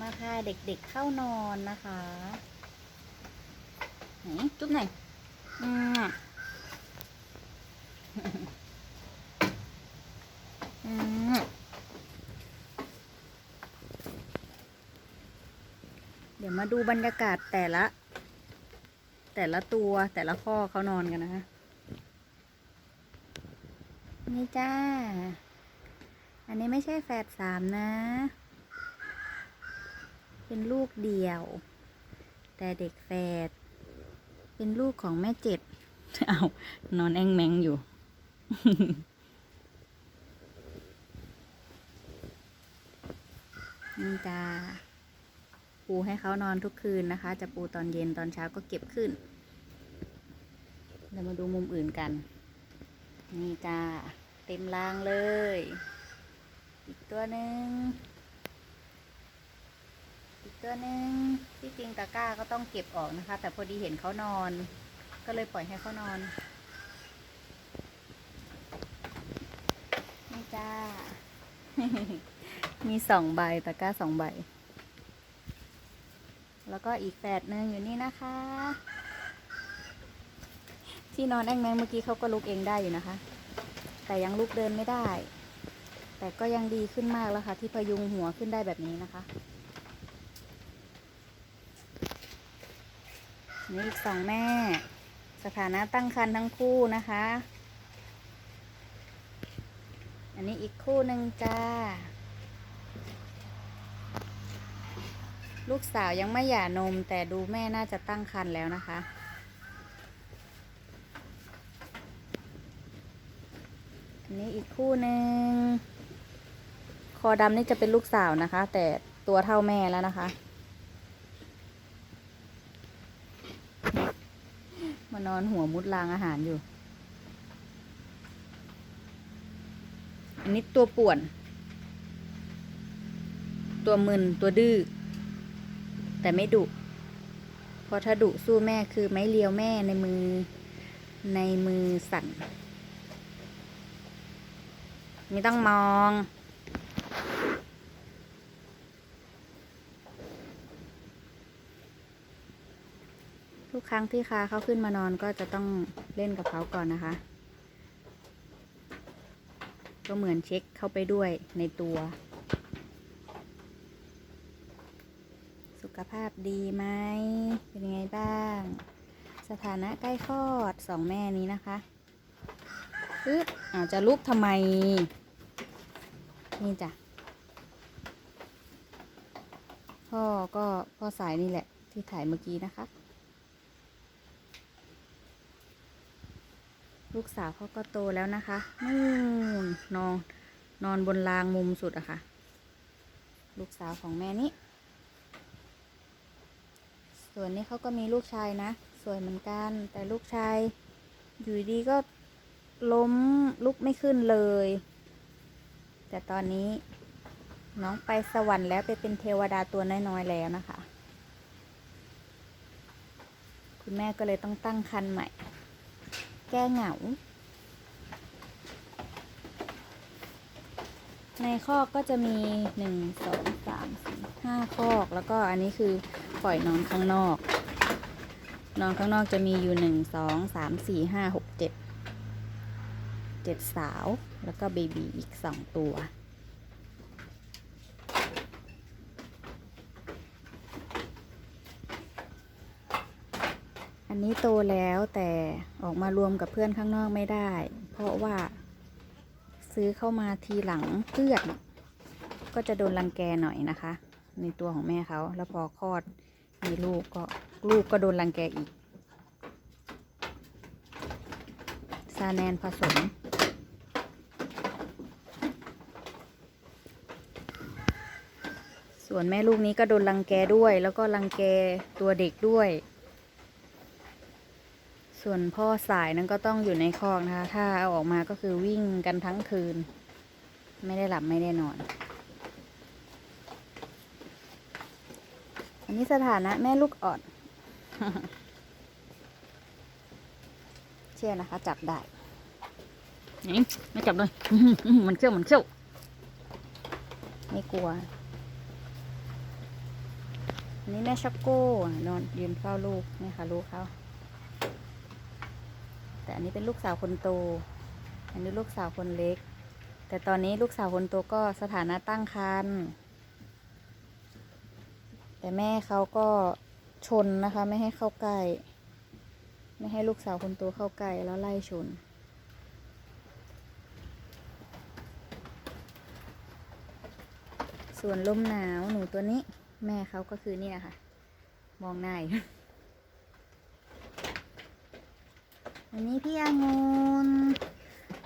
มาพาเด็กๆเข้านอนนะคะไหนจุ๊บหน่อยอืมอืมเดี๋ยวมาดูบรรยากาศแต่ละ แต่ละตัวแต่ละข้อเขานอนกันนะคะนี่จ้า อันนี้ไม่ใช่แฝดสามนะ เป็นลูกเดียว แต่เด็กแฝดเป็นลูกของแม่เจ็ดเอานอนแองแมงอยู่ นี่จ้าปูให้เขานอนทุกคืนนะคะ จะปูตอนเย็นตอนเช้าก็เก็บขึ้นเรามาดูมุมอื่นกัน นี่จ้า เต็มรางเลย อีกตัวหนึ่ง อีกตัวหนึ่งที่จริงตะกร้าก็ต้องเก็บออกนะคะ แต่พอดีเห็นเขานอน ก็เลยปล่อยให้เขานอนนี่จ้า มีสองใบตะกร้าสองใบ แล้วก็อีกแฝดหนึ่งอยู่นี่นะคะ ที่นอนแองแมงเมื่อกี้เขาก็ลุกเองได้อยู่นะคะ แต่ยังลุกเดินไม่ได้ แต่ก็ยังดีขึ้นมากแล้วค่ะ ที่พยุงหัวขึ้นได้แบบนี้นะคะ นี่อีกสองแม่ สถานะตั้งครรภ์ทั้งคู่นะคะ อันนี้อีกคู่หนึ่งจ้า ลูกสาวยังไม่หย่านม แต่ดูแม่น่าจะตั้งครรภ์แล้วนะคะอันนี้อีกคู่หนึ่ง คอดำนี่จะเป็นลูกสาวนะคะ แต่ตัวเท่าแม่แล้วนะคะ มานอนหัวมุดรางอาหารอยู่ อันนี้ตัวป่วน ตัวมึนตัวดื้อ แต่ไม่ดุ เพราะถ้าดุสู้แม่คือไม้เลียวแม่ในมือในมือสั่น ไม่ต้องมอง ทุกครั้งที่คาเขาขึ้นมานอนก็จะต้องเล่นกับเขาก่อนนะคะ ก็เหมือนเช็คเข้าไปด้วยในตัว สุขภาพดีไหมเป็นยังไงบ้าง สถานะใกล้คลอดสองแม่นี้นะคะอึดอาจจะลุกทำไม นี่จ้ะพ่อก็พ่อสายนี่แหละที่ถ่ายเมื่อกี้นะคะ ลูกสาวเขาก็โตแล้วนะคะนู่นนอนนอนบนรางมุมสุดอะค่ะ ลูกสาวของแม่นี้ ส่วนนี้เขาก็มีลูกชายนะ สวยเหมือนกัน แต่ลูกชาย อยู่ดีก็ล้มลุกไม่ขึ้นเลย แต่ตอนนี้น้องไปสวรรค์แล้วไปเป็นเทวดาตัวน้อยๆแล้วนะคะ คุณแม่ก็เลยต้องตั้งคันใหม่ แก้เหงา ในคอกก็จะมีหนึ่งสองสามสี่ห้าคอก แล้วก็อันนี้คือปล่อยนอนข้างนอกนอนข้างนอกจะมีอยู่หนึ่งสองสามสี่ห้าหกเจ็ดเจ็ดสาว แล้วก็เบบีอีกสองตัว นี้โตแล้วแต่ออกมารวมกับเพื่อนข้างนอกไม่ได้ เพราะว่า ซื้อเข้ามาทีหลังเพื่อนก็จะโดนรังแกหน่อยนะคะ ในตัวของแม่เขาแล้วพอคลอดมีลูกก็ลูกก็โดนรังแกอีกซาแนนผสมส่วนแม่ลูกนี้ก็โดนรังแกด้วย แล้วก็รังแกตัวเด็กด้วย ส่วนพ่อสายนั้นก็ต้องอยู่ในคอกนะคะ ถ้าเอาออกมาก็คือวิ่งกันทั้งคืน ไม่ได้หลับไม่ได้นอน อันนี้สถานะแม่ลูกอ่อน เชื่อนะคะ จับได้นี่ไม่จับเลยมันเขี้ยวมันเขี้ยวไม่กลัวอันนี้แม่ช็อกโก้นอนยืนเฝ้าลูกนี่ค่ะลูกเขาแต่ อันนี้เป็นลูกสาวคนโต อันนี้ลูกสาวคนเล็ก แต่ตอนนี้ลูกสาวคนโตก็สถานะตั้งครรภ์แต่แม่เขาก็ชนนะคะ ไม่ให้เข้าใกล้ ไม่ให้ลูกสาวคนโตเข้าใกล้แล้วไล่ชน ส่วนลมหนาวหนูตัวนี้ แม่เขาก็คือนี่นะคะมองหน้า อันนี้พี่อางน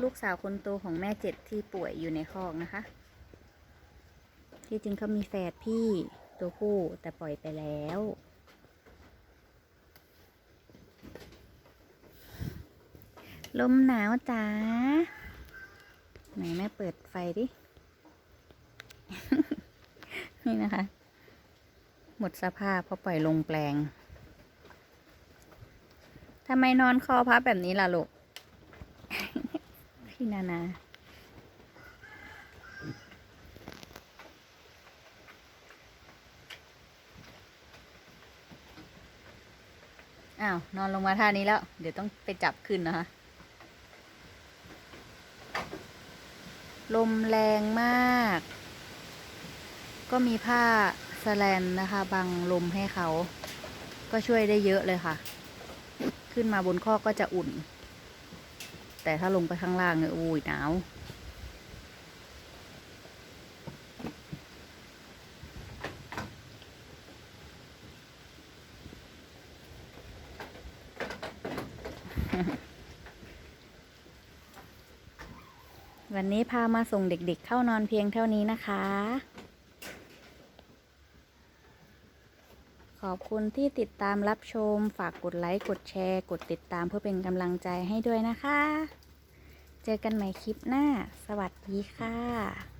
ลูกสาวคนโตของแม่เจ็ดที่ป่วยอยู่ในคอกนะคะ ที่จริงเขามีแฝดพี่ตัวผู้แต่ปล่อยไปแล้ว ลมหนาวจ้า ไหนแม่เปิดไฟดิ นี่นะคะ หมดสภาพเพราะปล่อยลงแปลง ทำไมนอนคอพับแบบนี้ล่ะลูก พี่นานาอ้าวนอนลงมาท่านี้แล้ว เดี๋ยวต้องไปจับขึ้นนะคะ ลมแรงมาก ก็มีผ้าสแลนนะคะ บังลมให้เขา ก็ช่วยได้เยอะเลยค่ะ ขึ้นมาบนข้อก็จะอุ่น แต่ถ้าลงไปข้างล่างเนี่ยอุ้ยหนาววันนี้พามาส่งเด็กๆ เข้านอนเพียงเท่านี้นะคะ อบคุณที่ติดตามรับชม ฝากกดไลค์ กดแชร์ กดติดตามเพื่อเป็นกำลังใจให้ด้วยนะคะ เจอกันใหม่คลิปหน้า สวัสดีค่ะ